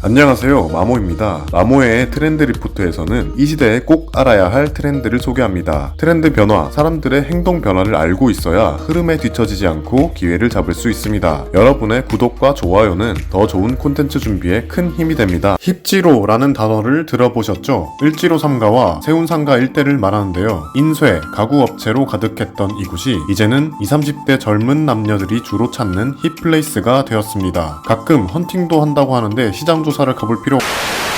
안녕하세요. 마모입니다. 마모의 트렌드 리포트에서는 이 시대에 꼭 알아야 할 트렌드를 소개합니다. 트렌드 변화 사람들의 행동 변화를 알고 있어야 흐름에 뒤처지지 않고 기회를 잡을 수 있습니다. 여러분의 구독과 좋아요는 더 좋은 콘텐츠 준비에 큰 힘이 됩니다. 힙지로라는 단어를 들어보셨죠? 을지로 삼가와 세운 상가 일대를 말하는데요. 인쇄 가구업체로 가득했던 이곳이 이제는 20, 30대 젊은 남녀들이 주로 찾는 힙플레이스가 되었습니다. 가끔 헌팅도 한다고 하는데 시장 조사를 가볼 필요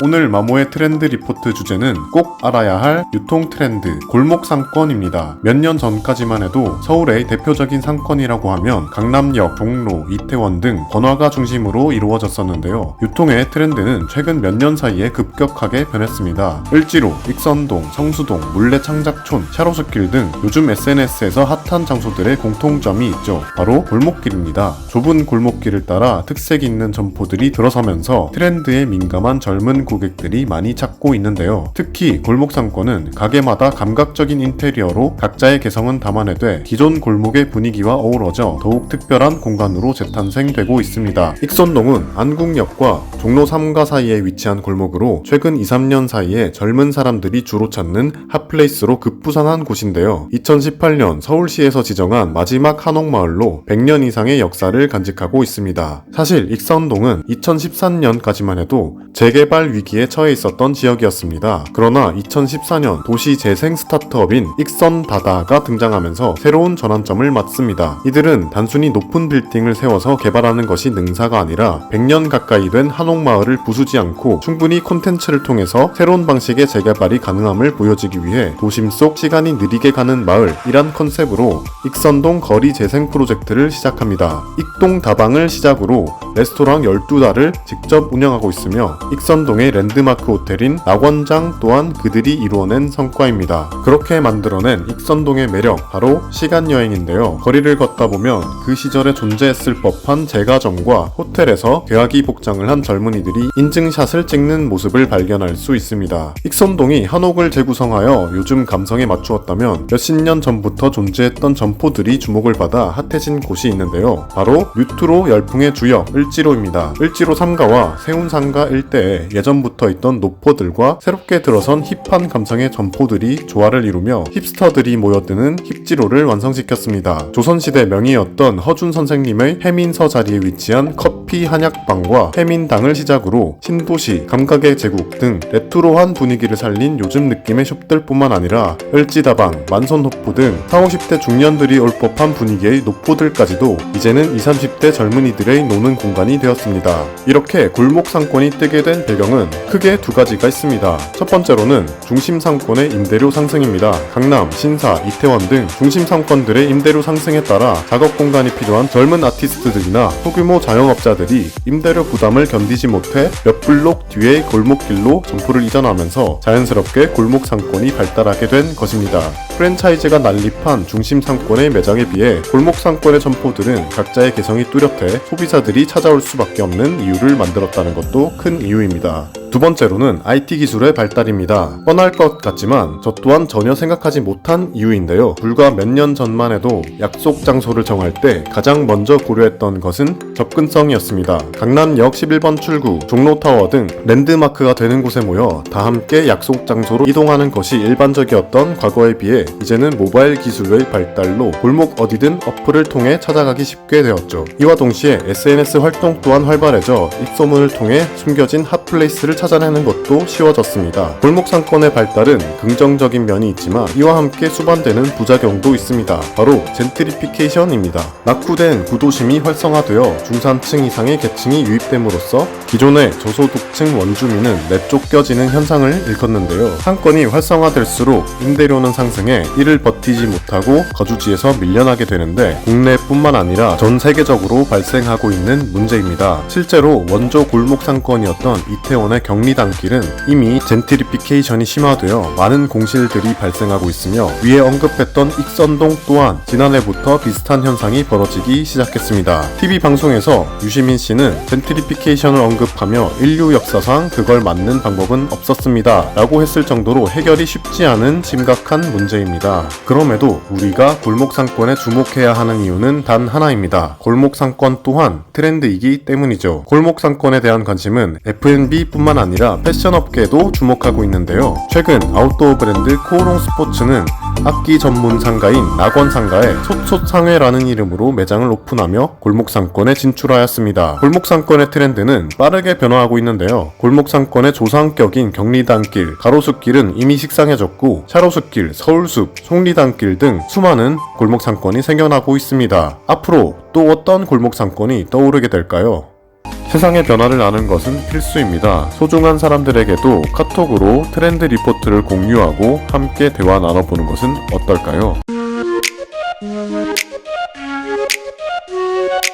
오늘 마모의 트렌드 리포트 주제는 꼭 알아야 할 유통 트렌드 골목 상권입니다. 몇 년 전까지만 해도 서울의 대표적인 상권이라고 하면 강남역, 종로, 이태원 등 번화가 중심으로 이루어졌었는데요. 유통의 트렌드는 최근 몇 년 사이에 급격하게 변했습니다. 을지로, 익선동, 성수동, 물레창작촌, 샤로스길 등 요즘 SNS에서 핫한 장소들의 공통점이 있죠. 바로 골목길입니다. 좁은 골목길을 따라 특색 있는 점포들이 들어서면서 트렌드 에 민감한 젊은 고객들이 많이 찾고 있는데요. 특히 골목 상권은 가게마다 감각적인 인테리어로 각자의 개성은 담아내되 기존 골목의 분위기와 어우러져 더욱 특별한 공간으로 재탄생되고 있습니다. 익선동은 안국역과 종로 3가 사이에 위치한 골목으로 최근 2, 3년 사이에 젊은 사람들이 주로 찾는 핫플레이스로 급부상한 곳인데요. 2018년 서울시에서 지정한 마지막 한옥마을로 100년 이상의 역사를 간직하고 있습니다. 사실 익선동은 2013년까지만 해도 재개발 위기에 처해 있었던 지역이었습니다. 그러나 2014년 도시 재생 스타트업인 익선다다가 등장하면서 새로운 전환점을 맞습니다. 이들은 단순히 높은 빌딩을 세워서 개발하는 것이 능사가 아니라 100년 가까이 된 한옥마을을 부수지 않고 충분히 콘텐츠를 통해서 새로운 방식의 재개발이 가능함을 보여주기 위해 도심 속 시간이 느리게 가는 마을이란 컨셉으로 익선동 거리 재생 프로젝트를 시작합니다. 익동 다방을 시작으로 레스토랑 12달을 직접 운영하고 있으며 익선동의 랜드마크 호텔인 낙원장 또한 그들이 이루어낸 성과입니다. 그렇게 만들어낸 익선동의 매력 바로 시간 여행인데요. 거리를 걷다 보면 그 시절에 존재했을 법한 제과점과 호텔에서 개화기 복장을 한 젊은이들이 인증샷을 찍는 모습을 발견할 수 있습니다. 익선동이 한옥을 재구성하여 요즘 감성에 맞추었다면 몇십 년 전부터 존재했던 점포들이 주목을 받아 핫해진 곳이 있는데요. 바로 뉴트로 열풍의 주역 을지로입니다. 을지로 3가와 세운 상가 일대에 예전부터 있던 노포들과 새롭게 들어선 힙한 감성의 점포들이 조화를 이루며 힙스터들이 모여드는 힙지로를 완성시켰습니다. 조선시대 명의였던 허준 선생님의 해민서 자리에 위치한 커피 한약방과 해민당을 시작으로 신도시, 감각의 제국 등 레트로한 분위기를 살린 요즘 느낌의 숍들뿐만 아니라 을지다방, 만선호프 등 40, 50대 중년들이 올 법한 분위기의 노포들까지도 이제는 20, 30대 젊은이들의 노는 공간이 되었습니다. 이렇게 골목 상 권이 뜨게 된 배경은 크게 두 가지가 있습니다. 첫 번째로는 중심 상권의 임대료 상승입니다. 강남, 신사, 이태원 등 중심 상권들의 임대료 상승에 따라 작업 공간이 필요한 젊은 아티스트들이나 소규모 자영업자들이 임대료 부담을 견디지 못해 몇 블록 뒤의 골목길로 점포를 이전하면서 자연스럽게 골목 상권이 발달하게 된 것입니다. 프랜차이즈가 난립한 중심 상권의 매장에 비해 골목 상권의 점포들은 각자의 개성이 뚜렷해 소비자들이 찾아올 수밖에 없는 이유를 만들었다는 것도 큰 이유입니다. 두 번째로는 IT 기술의 발달입니다. 뻔할 것 같지만 저 또한 전혀 생각하지 못한 이유인데요. 불과 몇 년 전만 해도 약속 장소를 정할 때 가장 먼저 고려했던 것은 접근성이었습니다. 강남역 11번 출구, 종로타워 등 랜드마크가 되는 곳에 모여 다 함께 약속 장소로 이동하는 것이 일반적이었던 과거에 비해 이제는 모바일 기술의 발달로 골목 어디든 어플을 통해 찾아가기 쉽게 되었죠. 이와 동시에 SNS 활동 또한 활발해져 입소문을 통해 숨겨진 핫 플레이스를 찾아내는 것도 쉬워졌습니다. 골목 상권의 발달은 긍정적인 면이 있지만 이와 함께 수반되는 부작용도 있습니다. 바로 젠트리피케이션입니다. 낙후된 구도심이 활성화되어 중산층 이상의 계층이 유입됨으로써 기존의 저소득층 원주민은 내쫓겨지는 현상을 일컫는데요. 상권이 활성화될수록 임대료는 상승해 이를 버티지 못하고 거주지에서 밀려나게 되는데 국내뿐만 아니라 전 세계적으로 발생하고 있는 문제입니다. 실제로 원조 골목 상권이었던 이태원의 경리단길은 이미 젠트리피케이션이 심화되어 많은 공실들이 발생하고 있으며 위에 언급했던 익선동 또한 지난해부터 비슷한 현상이 벌어지기 시작했습니다. TV 방송에서 유시민 씨는 젠트리피케이션을 언급하며 인류 역사상 그걸 막는 방법은 없었습니다. 라고 했을 정도로 해결이 쉽지 않은 심각한 문제입니다. 그럼에도 우리가 골목 상권에 주목해야 하는 이유는 단 하나입니다. 골목 상권 또한 트렌드이기 때문이죠. 골목 상권에 대한 관심은 F&B 장비뿐만 아니라 패션 업계도 주목하고 있는데요. 최근 아웃도어 브랜드 코오롱 스포츠는 악기 전문 상가인 낙원 상가에 솥솥상회라는 이름으로 매장을 오픈하며 골목 상권에 진출하였습니다. 골목 상권의 트렌드는 빠르게 변화하고 있는데요. 골목 상권의 조상격인 경리단길, 가로수길은 이미 식상해졌고 차로수길, 서울숲, 속리단길 등 수많은 골목 상권이 생겨나고 있습니다. 앞으로 또 어떤 골목 상권이 떠오르게 될까요? 세상의 변화를 아는 것은 필수입니다. 소중한 사람들에게도 카톡으로 트렌드 리포트를 공유하고 함께 대화 나눠보는 것은 어떨까요?